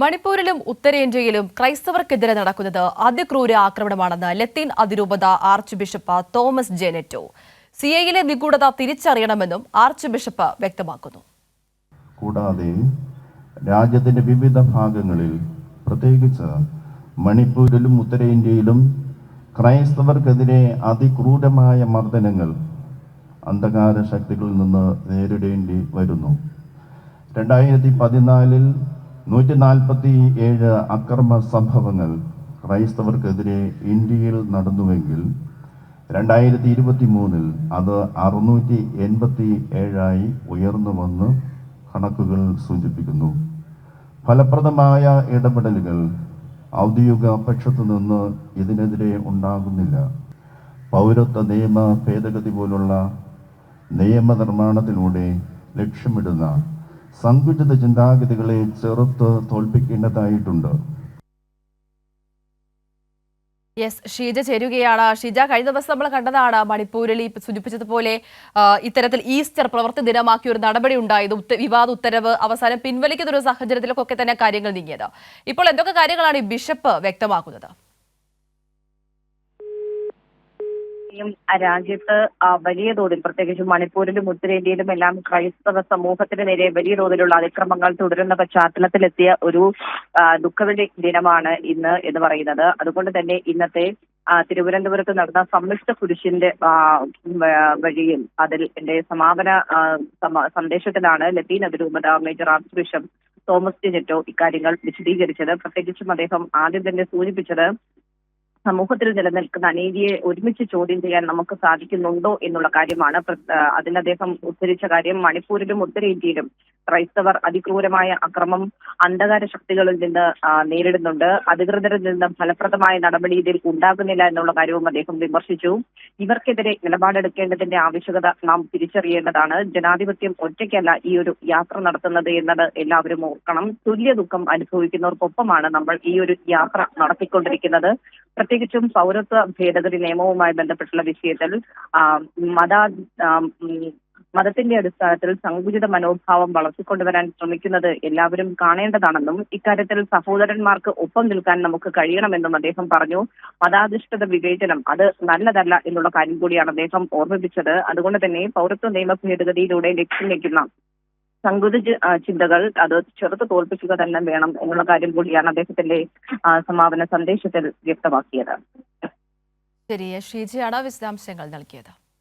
മണിപ്പൂരിലും ഉത്തരേന്ത്യയിലും ക്രൈസ്തവർക്കെതിരെ നടക്കുന്നത് അതിക്രൂര ആക്രമണമാണെന്ന് ലത്തീൻ അതിരൂപത archbishop Thomas J Netto. C ഐയിലെ നിഗൂഢത തിരിച്ചറിയണമെന്നും ആർച്ച് ബിഷപ്പ് വ്യക്തമാക്കുന്നു. കൂടാതെ രാജ്യത്തിന്റെ വിവിധ ഭാഗങ്ങളിൽ പ്രത്യേകിച്ച് മണിപ്പൂരിലും ഉത്തരേന്ത്യയിലും ക്രൈസ്തവർക്കെതിരെ അതിക്രൂരമായ മർദ്ദനങ്ങൾ അന്ധകാര ശക്തികളിൽ നിന്ന് നേരിടേണ്ടി വരുന്നു. രണ്ടായിരത്തി പതിനാലിൽ നൂറ്റി നാൽപ്പത്തി ഏഴ് അക്രമ സംഭവങ്ങൾ ക്രൈസ്തവർക്കെതിരെ ഇന്ത്യയിൽ നടന്നുവെങ്കിൽ രണ്ടായിരത്തി ഇരുപത്തി മൂന്നിൽ അത് അറുന്നൂറ്റി എൺപത്തി ഏഴായി ഉയർന്നു വന്ന് കണക്കുകൾ സൂചിപ്പിക്കുന്നു. ഫലപ്രദമായ ഇടപെടലുകൾ ഔദ്യോഗിക പക്ഷത്തു നിന്ന് ഇതിനെതിരെ ഉണ്ടാകുന്നില്ല. പൗരത്വ നിയമ ഭേദഗതി പോലുള്ള നിയമനിർമ്മാണത്തിലൂടെ ലക്ഷ്യമിടുന്ന സങ്കുചിത ചിന്താഗതികളെ ചെറുത്ത് തോൽപ്പിക്കേണ്ടതായിട്ടുണ്ട്. യെസ് ഷീജ ചേരുകയാണ്. ഷീജ കഴിഞ്ഞ ദിവസം നമ്മൾ കണ്ടതാണ് മണിപ്പൂരിൽ ഈ സൂചിപ്പിച്ചതുപോലെ ഇത്തരത്തിൽ ഈസ്റ്റർ പ്രവൃത്തി ദിനമാക്കി ഒരു നടപടി ഉണ്ടായത്. വിവാദ ഉത്തരവ് അവസാനം പിൻവലിക്കുന്ന ഒരു സാഹചര്യത്തിലൊക്കെ തന്നെ കാര്യങ്ങൾ നീങ്ങിയത്. ഇപ്പോൾ എന്തൊക്കെ കാര്യങ്ങളാണ് ഈ ബിഷപ്പ് വ്യക്തമാക്കുന്നത്? യും രാജ്യത്ത് വലിയ തോതിൽ പ്രത്യേകിച്ച് മണിപ്പൂരിലും ഉത്തരേന്ത്യയിലും എല്ലാം ക്രൈസ്തവ സമൂഹത്തിന് നേരെ വലിയ തോതിലുള്ള അതിക്രമങ്ങൾ തുടരുന്ന പശ്ചാത്തലത്തിലെത്തിയ ഒരു ദുഃഖവെള്ളി ദിനമാണ് ഇന്ന് എന്ന് പറയുന്നത്. അതുകൊണ്ട് തന്നെ ഇന്നത്തെ തിരുവനന്തപുരത്ത് നടന്ന സംയുക്ത കുരിശിന്റെ വഴിയും അതിൽ എന്റെ സമാപന സന്ദേശത്തിലാണ് ലത്തീൻ അതിരൂപത മേജർ ആർച്ച് ബിഷപ്പ് തോമസ് ടിനെറ്റോ ഇക്കാര്യങ്ങൾ വിശദീകരിച്ചത്. പ്രത്യേകിച്ചും അദ്ദേഹം ആദ്യം തന്നെ സൂചിപ്പിച്ചത് സമൂഹത്തിൽ നിലനിൽക്കുന്ന അനീതിയെ ഒരുമിച്ച് ചോദ്യം ചെയ്യാൻ നമുക്ക് സാധിക്കുന്നുണ്ടോ എന്നുള്ള കാര്യമാണ് അതിന് അദ്ദേഹം ഉദ്ധരിച്ച കാര്യം. മണിപ്പൂരിലും ഉത്തരേന്ത്യയിലും ക്രൈസ്തവർ അതിക്രൂരമായ അക്രമം അന്ധകാര ശക്തികളിൽ നിന്ന് നേരിടുന്നുണ്ട്. അധികൃതരിൽ നിന്ന് ഫലപ്രദമായ നടപടി ഇതിൽ ഉണ്ടാകുന്നില്ല എന്നുള്ള കാര്യവും അദ്ദേഹം വിമർശിച്ചു. ഇവർക്കെതിരെ നിലപാടെടുക്കേണ്ടതിന്റെ ആവശ്യകത നാം തിരിച്ചറിയേണ്ടതാണ്. ജനാധിപത്യം ഒറ്റയ്ക്കല്ല ഈ ഒരു യാത്ര നടത്തുന്നത് എന്നത് എല്ലാവരും ഓർക്കണം. തുല്യ ദുഃഖം അനുഭവിക്കുന്നവർക്കൊപ്പമാണ് നമ്മൾ ഈ ഒരു യാത്ര നടത്തിക്കൊണ്ടിരിക്കുന്നത്. പ്രത്യേകിച്ചും പൗരത്വ ഭേദഗതി നിയമവുമായി ബന്ധപ്പെട്ടുള്ള വിഷയത്തിൽ മത മതത്തിന്റെ അടിസ്ഥാനത്തിൽ സങ്കുചിത മനോഭാവം വളർത്തിക്കൊണ്ടുവരാൻ ശ്രമിക്കുന്നത് എല്ലാവരും കാണേണ്ടതാണെന്നും ഇക്കാര്യത്തിൽ സഹോദരന്മാർക്ക് ഒപ്പം നിൽക്കാൻ നമുക്ക് കഴിയണമെന്നും അദ്ദേഹം പറഞ്ഞു. മതാധിഷ്ഠിത വിവേചനം അത് നല്ലതല്ല എന്നുള്ള കാര്യം കൂടിയാണ് അദ്ദേഹം ഓർമ്മിപ്പിച്ചത്. അതുകൊണ്ട് തന്നെ പൗരത്വ നിയമ ഭേദഗതിയിലൂടെ ലക്ഷ്യം വെക്കുന്ന സങ്കുചിത ചിന്തകൾ അത് ചെറുത്ത് തോൽപ്പിക്കുക തന്നെ വേണം എന്നുള്ള കാര്യം കൂടിയാണ് അദ്ദേഹത്തിന്റെ സമാപന സന്ദേശത്തിൽ വ്യക്തമാക്കിയത്. ശരി ഷീജയാണ് വിശദാംശങ്ങൾ നൽകിയത്.